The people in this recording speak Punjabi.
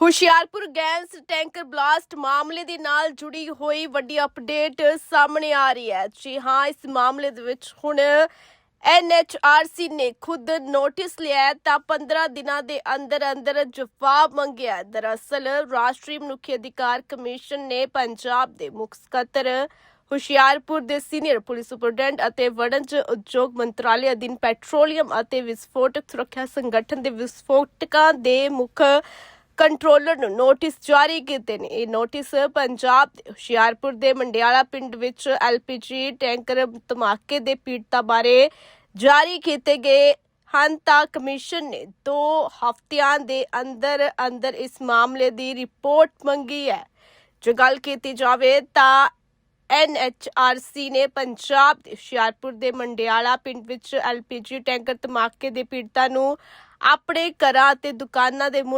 ਹੁਸ਼ਿਆਰਪੁਰ ਗੈਸ ਟੈਂਕਰ ਬਲਾਸਟ ਮਾਮਲੇ ਦੇ ਨਾਲ ਜੁੜੀ ਹੋਈ ਵੱਡੀ ਅਪਡੇਟ ਸਾਹਮਣੇ ਆ ਰਹੀ ਹੈ। ਜੀ ਹਾਂ, ਇਸ ਮਾਮਲੇ ਦੇ ਵਿੱਚ ਹੁਣ ਐਨਐਚਆਰਸੀ ਨੇ ਖੁਦ ਨੋਟਿਸ ਲਿਆ ਤਾਂ 15 ਦਿਨਾਂ ਦੇ ਅੰਦਰ ਅੰਦਰ ਜਵਾਬ ਮੰਗਿਆ ਦਰਅਸਲ ਰਾਸ਼ਟਰੀ ਮਨੁੱਖੀ ਅਧਿਕਾਰ ਕਮਿਸ਼ਨ ਨੇ ਪੰਜਾਬ ਦੇ ਮੁੱਖ ਸਕੱਤਰ, ਹੁਸ਼ਿਆਰਪੁਰ ਦੇ ਸੀਨੀਅਰ ਪੁਲਿਸ ਸੁਪਰਡੈਂਟ ਅਤੇ ਵਣਜ ਉਦਯੋਗ ਮੰਤਰਾਲੇ ਅਧੀਨ ਪੈਟਰੋਲੀਅਮ ਅਤੇ ਵਿਸਫੋਟਕ ਸੁਰੱਖਿਆ ਸੰਗਠਨ ਦੇ ਵਿਸਫੋਟਕਾਂ ਦੇ ਮੁੱਖ ਕੰਟਰੋਲਰ ਨੂੰ ਨੋਟਿਸ ਜਾਰੀ ਕੀਤੇ ਨੇ। ਇਹ ਨੋਟਿਸ ਪੰਜਾਬ ਦੇ ਹੁਸ਼ਿਆਰਪੁਰ ਦੇ ਮੰਡਿਆਲਾ ਪਿੰਡ ਵਿੱਚ ਐਲਪੀਜੀ ਟੈਂਕਰ ਧਮਾਕੇ ਦੇ ਪੀੜਤਾਂ ਬਾਰੇ ਜਾਰੀ ਕੀਤੇ ਗਏ ਹਨ ਤਾਂ ਕਮਿਸ਼ਨ ਨੇ 2 ਹਫ਼ਤਿਆਂ ਦੇ ਅੰਦਰ ਅੰਦਰ ਇਸ ਮਾਮਲੇ ਦੀ ਰਿਪੋਰਟ ਮੰਗੀ ਹੈ। ਜੇ ਗੱਲ ਕੀਤੀ ਜਾਵੇ ਤਾਂ ਐਨਐਚਆਰਸੀ ਨੇ ਪੰਜਾਬ ਦੇ ਹੁਸ਼ਿਆਰਪੁਰ ਦੇ ਮੰਡਿਆਲਾ ਪਿੰਡ ਵਿੱਚ ਐਲਪੀਜੀ ਟੈਂਕਰ ਧਮਾਕੇ ਦੇ ਪੀੜਤਾਂ ਨੂੰ ਆਪਣੇ ਘਰਾਂ ਅਤੇ ਦੁਕਾਨਾਂ ਦੇ ਮੁੜ